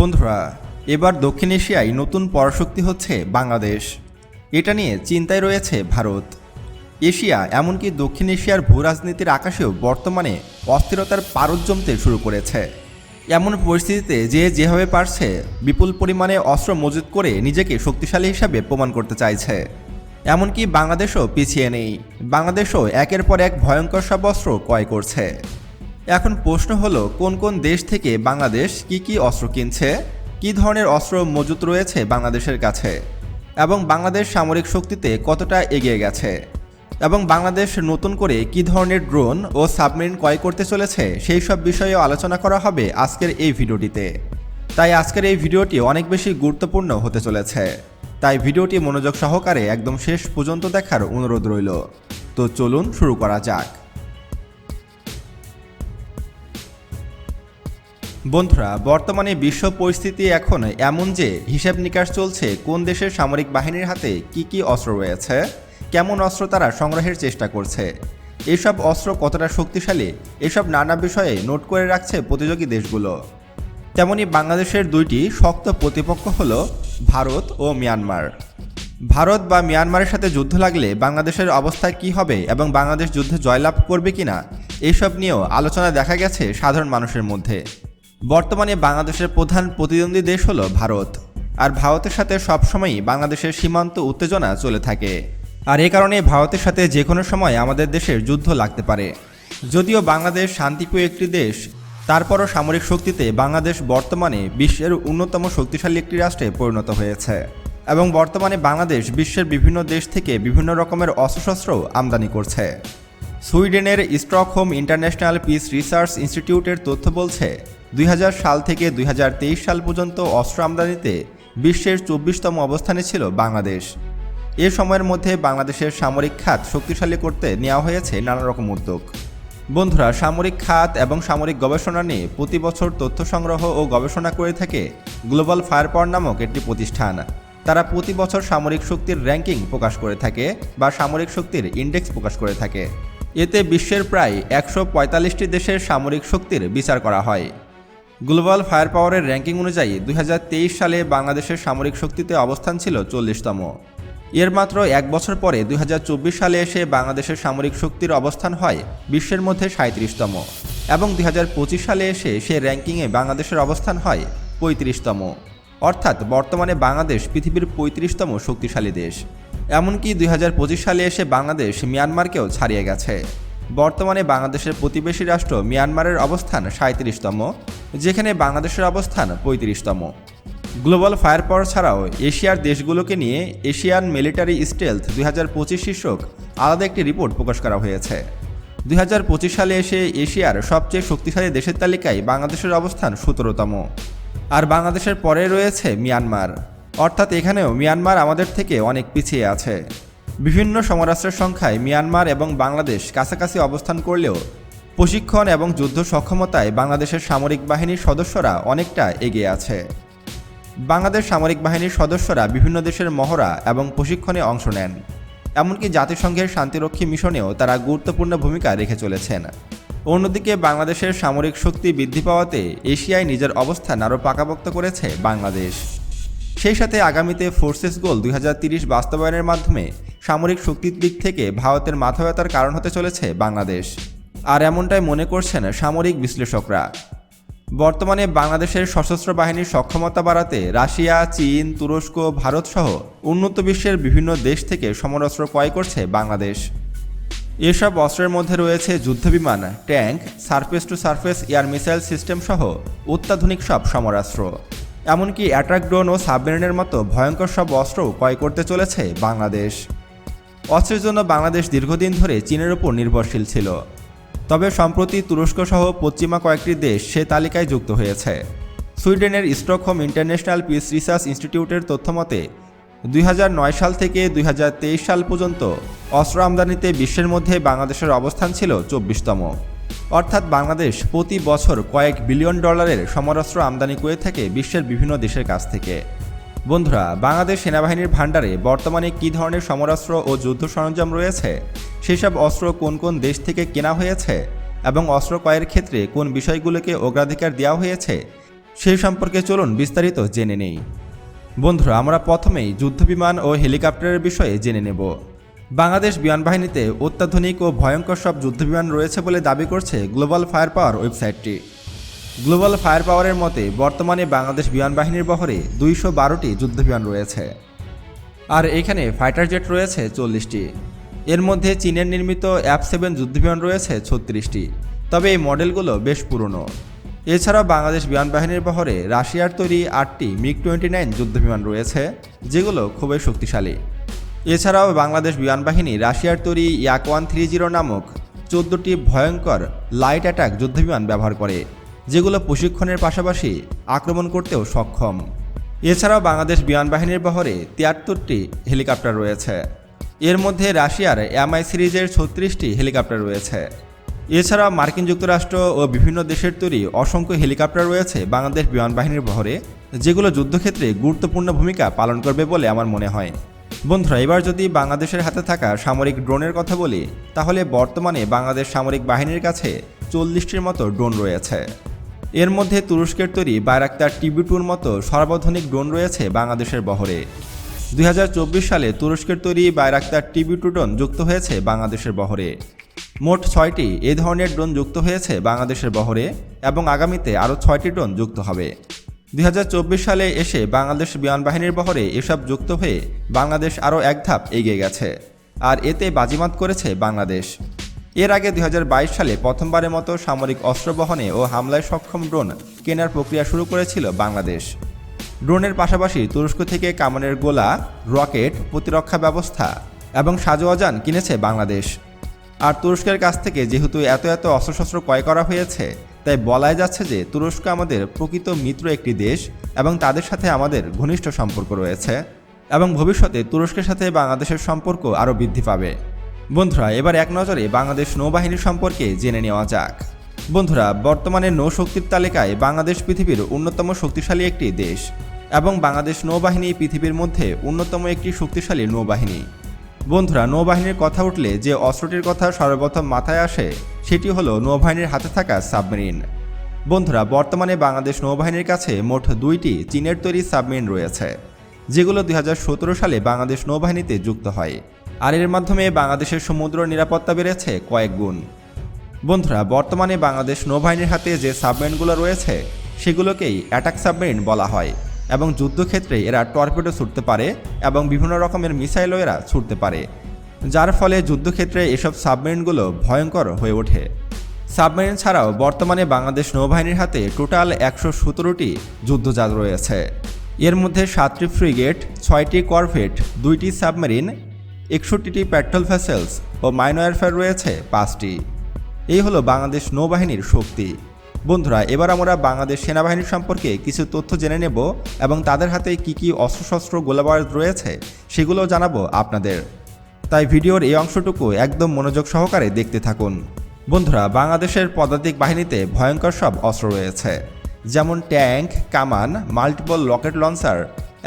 বন্ধুরা, এবার দক্ষিণ এশিয়ায় নতুন পরাশক্তি হচ্ছে বাংলাদেশ। এটা নিয়ে চিন্তায় রয়েছে ভারত। এশিয়া এমনকি দক্ষিণ এশিয়ার ভূ রাজনীতির আকাশেও বর্তমানে অস্থিরতার পারদ জমতে শুরু করেছে। এমন পরিস্থিতিতে যে যেভাবে পারছে, বিপুল পরিমাণে অস্ত্র মজুত করে নিজেকে শক্তিশালী হিসাবে প্রমাণ করতে চাইছে। এমনকি বাংলাদেশও পিছিয়ে নেই। বাংলাদেশও একের পর এক ভয়ঙ্কর সব অস্ত্র ক্রয় করছে। এখন প্রশ্ন হলো, কোন কোন দেশ থেকে বাংলাদেশ কি কি অস্ত্র কিনছে? কি ধরনের অস্ত্র মজুত রয়েছে বাংলাদেশের কাছে? এবং বাংলাদেশ সামরিক শক্তিতে কতটা এগিয়ে গেছে? এবং বাংলাদেশ নতুন করে কি ধরনের ড্রোন ও সাবমেরিন ক্রয় করতে চলেছে? সেই সব বিষয়েও আলোচনা করা হবে আজকের এই ভিডিওটিতে। তাই আজকের এই ভিডিওটি অনেক বেশি গুরুত্বপূর্ণ হতে চলেছে। তাই ভিডিওটি মনোযোগ সহকারে একদম শেষ পর্যন্ত দেখার অনুরোধ রইল। তো চলুন শুরু করা যাক। বন্ধুরা, বর্তমানে বিশ্ব পরিস্থিতি এখন এমন যে হিসাব নিকাশ চলছে, কোন দেশের সামরিক বাহিনীর হাতে কি কি অস্ত্র রয়েছে, কেমন অস্ত্র তারা সংগ্রহের চেষ্টা করছে, এসব অস্ত্র কতটা শক্তিশালী, এসব নানা বিষয়ে নোট করে রাখছে প্রতিযোগী দেশগুলো। তেমনি বাংলাদেশের দুইটি শক্ত প্রতিপক্ষ হল ভারত ও মিয়ানমার। ভারত বা মিয়ানমারের সাথে যুদ্ধ লাগলে বাংলাদেশের অবস্থা কি হবে এবং বাংলাদেশ যুদ্ধে জয়লাভ করবে কিনা এইসব নিয়েও আলোচনা দেখা গেছে সাধারণ মানুষের মধ্যে। বর্তমানে বাংলাদেশের প্রধান প্রতিদ্বন্দ্বী দেশ হলো ভারত। আর ভারতের সাথে সবসময়ই বাংলাদেশের সীমান্ত উত্তেজনা চলে থাকে। আর এ কারণে ভারতের সাথে যে কোনো সময় আমাদের দেশের যুদ্ধ লাগতে পারে। যদিও বাংলাদেশ শান্তিপ্রিয় একটি দেশ, তারপরও সামরিক শক্তিতে বাংলাদেশ বর্তমানে বিশ্বের অন্যতম শক্তিশালী একটি রাষ্ট্রে পরিণত হয়েছে। এবং বর্তমানে বাংলাদেশ বিশ্বের বিভিন্ন দেশ থেকে বিভিন্ন রকমের অস্ত্রশস্ত্র আমদানি করছে। সুইডেনের স্টকহোম ইন্টারন্যাশনাল পিস রিসার্চ ইনস্টিটিউটের তথ্য বলছে দুই হাজার সাল থেকে দুই হাজার তেইশ সাল পর্যন্ত অস্ত্র আমদানিতে বিশ্বের চব্বিশতম অবস্থানে ছিল বাংলাদেশ। এ সময়ের মধ্যে বাংলাদেশের সামরিক খাত শক্তিশালী করতে নেওয়া হয়েছে নানা রকম উদ্যোগ। বন্ধুরা, সামরিক খাত এবং সামরিক গবেষণা নিয়ে প্রতি বছর তথ্য সংগ্রহ ও গবেষণা করে থাকে গ্লোবাল ফায়ার পাওয়ার নামক একটি প্রতিষ্ঠান। তারা প্রতি বছর সামরিক শক্তির র্যাঙ্কিং প্রকাশ করে থাকে বা সামরিক শক্তির ইন্ডেক্স প্রকাশ করে থাকে। এতে বিশ্বের প্রায় একশো দেশের সামরিক শক্তির বিচার করা হয়। গ্লোবাল ফায়ার পাওয়ারের র্যাঙ্কিং অনুযায়ী দুই হাজার তেইশ সালে বাংলাদেশের সামরিক শক্তিতে অবস্থান ছিল চল্লিশতম। এর মাত্র এক বছর পরে দুই হাজার চব্বিশ সালে এসে বাংলাদেশের সামরিক শক্তির অবস্থান হয় বিশ্বের মধ্যে সাঁত্রিশতম এবং দুই হাজার পঁচিশ সালে এসে সে র্যাঙ্কিংয়ে বাংলাদেশের অবস্থান হয় পঁয়ত্রিশতম। অর্থাৎ বর্তমানে বাংলাদেশ পৃথিবীর পঁয়ত্রিশতম শক্তিশালী দেশ। এমনকি দুই হাজার পঁচিশ সালে এসে বাংলাদেশ মিয়ানমারকেও ছাড়িয়ে গেছে। বর্তমানে বাংলাদেশের প্রতিবেশী রাষ্ট্র মিয়ানমারের অবস্থান সাঁত্রিশতম যেখানে বাংলাদেশের অবস্থান পঁয়ত্রিশতম। গ্লোবাল ফায়ার পাওয়ার ছাড়াও এশিয়ার দেশগুলোকে নিয়ে এশিয়ান মিলিটারি স্টেলথ দুই হাজার পঁচিশ শীর্ষক আলাদা একটি রিপোর্ট প্রকাশ করা হয়েছে। দুই হাজার পঁচিশ সালে এসে এশিয়ার সবচেয়ে শক্তিশালী দেশের তালিকায় বাংলাদেশের অবস্থান সতেরোতম। আর বাংলাদেশের পরে রয়েছে মিয়ানমার। অর্থাৎ এখানেও মিয়ানমার আমাদের থেকে অনেক পিছিয়ে আছে। বিভিন্ন সমরাস্ত্রের সংখ্যায় মিয়ানমার এবং বাংলাদেশ কাছাকাছি অবস্থান করলেও প্রশিক্ষণ এবং যুদ্ধ সক্ষমতায় বাংলাদেশের সামরিক বাহিনীর সদস্যরা অনেকটা এগিয়ে আছে। বাংলাদেশ সামরিক বাহিনীর সদস্যরা বিভিন্ন দেশের মহড়া এবং প্রশিক্ষণে অংশ নেন। এমনকি জাতিসংঘের শান্তিরক্ষী মিশনেও তারা গুরুত্বপূর্ণ ভূমিকা রেখে চলেছেন। অন্যদিকে বাংলাদেশের সামরিক শক্তি বৃদ্ধি পাওয়াতে এশিয়ায় নিজের অবস্থান আরও পাকাপোক্ত করেছে বাংলাদেশ। সেই সাথে আগামীতে ফোর্সেস গোল দুই বাস্তবায়নের মাধ্যমে সামরিক শক্তির দিক থেকে ভারতের মাথা ব্যথার কারণ হতে চলেছে বাংলাদেশ। আর এমনটাই মনে করছেন সামরিক বিশ্লেষকরা। বর্তমানে বাংলাদেশের সশস্ত্র বাহিনীর সক্ষমতা বাড়াতে রাশিয়া, চীন, তুরস্ক, ভারত সহ উন্নত বিশ্বের বিভিন্ন দেশ থেকে সমরাস্ত্র ক্রয় করছে বাংলাদেশ। এসব অস্ত্রের মধ্যে রয়েছে যুদ্ধবিমান, tank, surface to surface air missile system সহ অত্যাধুনিক সব সমরাস্ত্র। এমনকি অ্যাট্রাক ড্রোন ও সাবমেরিনের মতো ভয়ঙ্কর সব অস্ত্রও ক্রয় করতে চলেছে বাংলাদেশ। অস্ত্রের জন্য বাংলাদেশ দীর্ঘদিন ধরে চীনের উপর নির্ভরশীল ছিল। তবে সম্প্রতি তুরস্ক সহ পশ্চিমা কয়েকটি দেশ সে তালিকায় যুক্ত হয়েছে। সুইডেনের স্টকহোম ইন্টারন্যাশনাল পিস রিসার্চ ইনস্টিটিউটের তথ্যমতে দুই হাজার নয় সাল থেকে দুই হাজার তেইশ সাল পর্যন্ত অস্ত্র আমদানিতে বিশ্বের মধ্যে বাংলাদেশের অবস্থান ছিল চব্বিশতম। অর্থাৎ বাংলাদেশ প্রতি বছর কয়েক বিলিয়ন ডলারের সমরাস্ত্র আমদানি করে থাকে বিশ্বের বিভিন্ন দেশের কাছ থেকে। বন্ধুরা, বাংলাদেশ সেনাবাহিনীর ভাণ্ডারে বর্তমানে কী ধরনের সমরাস্ত্র ও যুদ্ধ সরঞ্জাম রয়েছে? সেসব অস্ত্র কোন কোন দেশ থেকে কেনা হয়েছে? এবং অস্ত্র ক্রয়ের ক্ষেত্রে কোন বিষয়গুলোকে অগ্রাধিকার দেওয়া হয়েছে? সেই সম্পর্কে চলুন বিস্তারিত জেনে নেই। বন্ধুরা, আমরা প্রথমেই যুদ্ধবিমান ও হেলিকপ্টারের বিষয়ে জেনে নেব। বাংলাদেশ বিমান বাহিনীতে অত্যাধুনিক ও ভয়ঙ্কর সব যুদ্ধবিমান রয়েছে বলে দাবি করছে গ্লোবাল ফায়ার পাওয়ার ওয়েবসাইটটি। গ্লোবাল ফায়ার পাওয়ারের মতে, বর্তমানে বাংলাদেশ বিমান বাহিনীর বহরে দুইশো বারোটি যুদ্ধবিমান রয়েছে। আর এখানে ফাইটার জেট রয়েছে চল্লিশটি। এর মধ্যে চীনের নির্মিত অ্যাপ সেভেন যুদ্ধবিমান রয়েছে ছত্রিশটি। তবে এই মডেলগুলো বেশ পুরনো। এছাড়াও বাংলাদেশ বিমান বাহিনীর বহরে রাশিয়ার তৈরি আটটি মিগ টোয়েন্টি নাইন যুদ্ধবিমান রয়েছে, যেগুলো খুবই শক্তিশালী। এছাড়াও বাংলাদেশ বিমান বাহিনী রাশিয়ার তৈরি ইয়াক ওয়ান থ্রি জিরো নামক চোদ্দোটি ভয়ঙ্কর লাইট অ্যাটাক যুদ্ধবিমান ব্যবহার করে, যেগুলো প্রশিক্ষণের পাশাপাশি আক্রমণ করতেও সক্ষম। এছাড়াও বাংলাদেশ বিমান বাহিনীর বহরে তিয়াত্তরটি হেলিকপ্টার রয়েছে। এর মধ্যে রাশিয়ার এমআই সিরিজের ছত্রিশটি হেলিকপ্টার রয়েছে। এছাড়াও মার্কিন যুক্তরাষ্ট্র ও বিভিন্ন দেশের তৈরি অসংখ্য হেলিকপ্টার রয়েছে বাংলাদেশ বিমান বাহিনীর বহরে, যেগুলো যুদ্ধক্ষেত্রে গুরুত্বপূর্ণ ভূমিকা পালন করবে বলে আমার মনে হয়। বন্ধুরা, এবার যদি বাংলাদেশের হাতে থাকা সামরিক ড্রোনের কথা বলি, তাহলে বর্তমানে বাংলাদেশ সামরিক বাহিনীর কাছে চল্লিশটির মতো ড্রোন রয়েছে। এর মধ্যে তুরস্কের তৈরি বাইরাক্তার টিবি টুর মতো সর্বাধুনিক ড্রোন রয়েছে বাংলাদেশের বহরে। দুই হাজার চব্বিশ সালে তুরস্কের তৈরি বাইরাক্তার টিবি টু ড্রোন যুক্ত হয়েছে বাংলাদেশের বহরে। মোট ছয়টি এ ধরনের ড্রোন যুক্ত হয়েছে বাংলাদেশের বহরে এবং আগামীতে আরও ছয়টি ড্রোন যুক্ত হবে। দুই হাজার চব্বিশ সালে এসে বাংলাদেশ বিমান বাহিনীর বহরে এসব যুক্ত হয়ে বাংলাদেশ আরও এক ধাপ এগিয়ে গেছে। আর এতে বাজিমাত করেছে বাংলাদেশ। এর আগে দুই হাজার বাইশ সালে প্রথমবারের মতো সামরিক অস্ত্র বহনে ও হামলায় সক্ষম ড্রোন কেনার প্রক্রিয়া শুরু করেছিল বাংলাদেশ। ড্রোনের পাশাপাশি তুরস্ক থেকে কামানের গোলা, রকেট, প্রতিরক্ষা ব্যবস্থা এবং সাজোয়াজান কিনেছে বাংলাদেশ। আর তুরস্কের কাছ থেকে যেহেতু এত এত অস্ত্রশস্ত্র ক্রয় করা হয়েছে তাই বলাই যাচ্ছে যে তুরস্ক আমাদের প্রকৃত মিত্র একটি দেশ এবং তাদের সাথে আমাদের ঘনিষ্ঠ সম্পর্ক রয়েছে এবং ভবিষ্যতে তুরস্কের সাথে বাংলাদেশের সম্পর্ক আরও বৃদ্ধি পাবে। বন্ধুরা, এবার এক নজরে বাংলাদেশ নৌবাহিনী সম্পর্কে জেনে নেওয়া যাক। বন্ধুরা, বর্তমানে নৌশক্তির তালিকায় বাংলাদেশ পৃথিবীর অন্যতম শক্তিশালী একটি দেশ এবং বাংলাদেশ নৌবাহিনী পৃথিবীর মধ্যে অন্যতম একটি শক্তিশালী নৌবাহিনী। বন্ধুরা, নৌবাহিনীর কথা উঠলে যে অস্ত্রটির কথা সর্বপ্রথম মাথায় আসে, সেটি হলো নৌবাহিনীর হাতে থাকা সাবমেরিন। বন্ধুরা, বর্তমানে বাংলাদেশ নৌবাহিনীর কাছে মোট দুইটি চীনের তৈরি সাবমেরিন রয়েছে, যেগুলো দুই হাজার সতেরো সালে বাংলাদেশ নৌবাহিনীতে যুক্ত হয়, আর এর মাধ্যমে বাংলাদেশের সমুদ্র নিরাপত্তা বেড়েছে কয়েক গুণ। বন্ধুরা, বর্তমানে বাংলাদেশ নৌবাহিনীর হাতে যে সাবমেরিনগুলো রয়েছে, সেগুলোকেই অ্যাটাক সাবমেরিন বলা হয়। এবং যুদ্ধক্ষেত্রে এরা টর্পেডো ছুটতে পারে এবং বিভিন্ন রকমের মিসাইলও এরা ছুটতে পারে, যার ফলে যুদ্ধক্ষেত্রে এসব সাবমেরিনগুলো ভয়ঙ্কর হয়ে ওঠে। সাবমেরিন ছাড়াও বর্তমানে বাংলাদেশ নৌবাহিনীর হাতে টোটাল একশো সতেরোটি যুদ্ধজাহাজ রয়েছে। এর মধ্যে সাতটি ফ্রিগেট, ছয়টি করভেট, দুইটি সাবমেরিন, একষট্টিটি পেট্রোল ভেসেলস ও মাইনো এয়ারফেয়ার রয়েছে পাঁচটি। এই হলো বাংলাদেশ নৌবাহিনীর শক্তি। বন্ধুরা, এবার আমরা বাংলাদেশ সেনাবাহিনীর সম্পর্কে কিছু তথ্য জেনে নেব এবং তাদের হাতে কি কি অস্ত্রশস্ত্র গোলাবারুদ রয়েছে সেগুলো জানাব আপনাদের। তাই ভিডিওর এই অংশটুকু একদম মনোযোগ সহকারে দেখতে থাকুন। বন্ধুরা, বাংলাদেশের পদাতিক বাহিনীতে ভয়ঙ্কর সব অস্ত্র রয়েছে, যেমন ট্যাঙ্ক, কামান, মাল্টিপল রকেট লঞ্চার,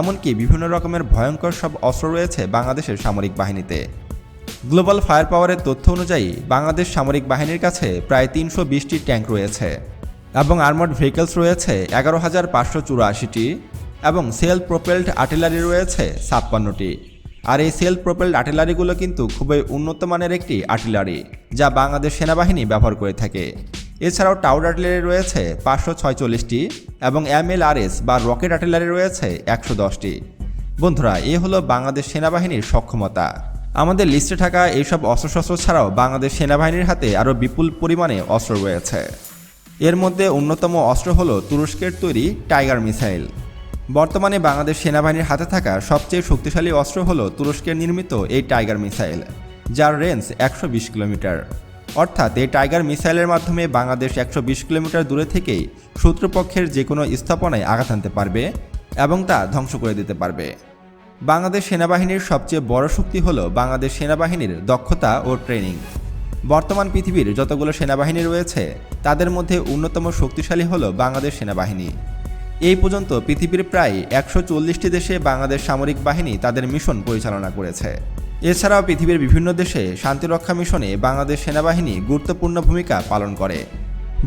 এমনকি বিভিন্ন রকমের ভয়ঙ্কর সব অস্ত্র রয়েছে বাংলাদেশের সামরিক বাহিনীতে। গ্লোবাল ফায়ার পাওয়ারের তথ্য অনুযায়ী, বাংলাদেশ সামরিক বাহিনীর কাছে প্রায় তিনশো বিশটি ট্যাঙ্ক রয়েছে এবং আর্মড ভেহিকলস রয়েছে এগারো হাজার পাঁচশো চুরাশিটি এবং সেলফ প্রোপেলড আর্টিলারি রয়েছে ছাপ্পান্নটি। আর এই সেলফ প্রোপেলড আর্টিলারিগুলো কিন্তু খুবই উন্নত মানের একটি আর্টিলারি, যা বাংলাদেশ সেনাবাহিনী ব্যবহার করে থাকে। এছাড়াও টাউড আর্টিলারি রয়েছে পাঁচশো ছয়চল্লিশটি এবং এমএলআরএস বা রকেট আর্টিলারি রয়েছে একশো দশটি। বন্ধুরা, এ হলো বাংলাদেশ সেনাবাহিনীর সক্ষমতা। আমাদের লিস্টে থাকা এইসব অস্ত্রশস্ত্র ছাড়াও বাংলাদেশ সেনাবাহিনীর হাতে আরও বিপুল পরিমাণে অস্ত্র রয়েছে। এর মধ্যে অন্যতম অস্ত্র হল তুরস্কের তৈরি টাইগার মিসাইল। বর্তমানে বাংলাদেশ সেনাবাহিনীর হাতে থাকা সবচেয়ে শক্তিশালী অস্ত্র হল তুরস্কের নির্মিত এই টাইগার মিসাইল, যার রেঞ্জ একশো বিশ কিলোমিটার। অর্থাৎ এই টাইগার মিসাইলের মাধ্যমে বাংলাদেশ একশো বিশ কিলোমিটার দূরে থেকেই শত্রুপক্ষের যে কোনো স্থাপনায় আঘাত আনতে পারবে এবং তা ধ্বংস করে দিতে পারবে। বাংলাদেশ সেনাবাহিনীর সবচেয়ে বড় শক্তি হল বাংলাদেশ সেনাবাহিনীর দক্ষতা ও ট্রেনিং। বর্তমান পৃথিবীর যতগুলো সেনাবাহিনী রয়েছে, তাদের মধ্যে অন্যতম শক্তিশালী হল বাংলাদেশ সেনাবাহিনী। এই পর্যন্ত পৃথিবীর প্রায় একশো চল্লিশটি দেশে বাংলাদেশ সামরিক বাহিনী তাদের মিশন পরিচালনা করেছে। এছাড়াও পৃথিবীর বিভিন্ন দেশে শান্তিরক্ষা মিশনে বাংলাদেশ সেনাবাহিনী গুরুত্বপূর্ণ ভূমিকা পালন করে।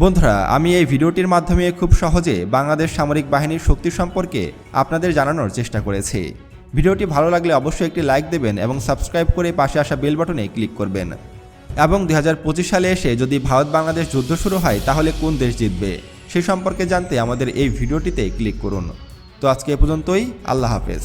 বন্ধুরা, আমি এই ভিডিওটির মাধ্যমে খুব সহজে বাংলাদেশ সামরিক বাহিনীর শক্তি সম্পর্কে আপনাদের জানানোর চেষ্টা করেছি। ভিডিওটি ভালো লাগলে অবশ্যই একটি লাইক দেবেন এবং সাবস্ক্রাইব করে পাশে আসা বেল বাটনে ক্লিক করবেন। এবং দু হাজার পঁচিশ সালে এসে যদি ভারত বাংলাদেশ যুদ্ধ শুরু হয়, তাহলে কোন দেশ জিতবে? সে সম্পর্কে জানতে আমাদের এই ভিডিওটিতে ক্লিক করুন। তো আজকে এ পর্যন্তই, আল্লাহ হাফেজ।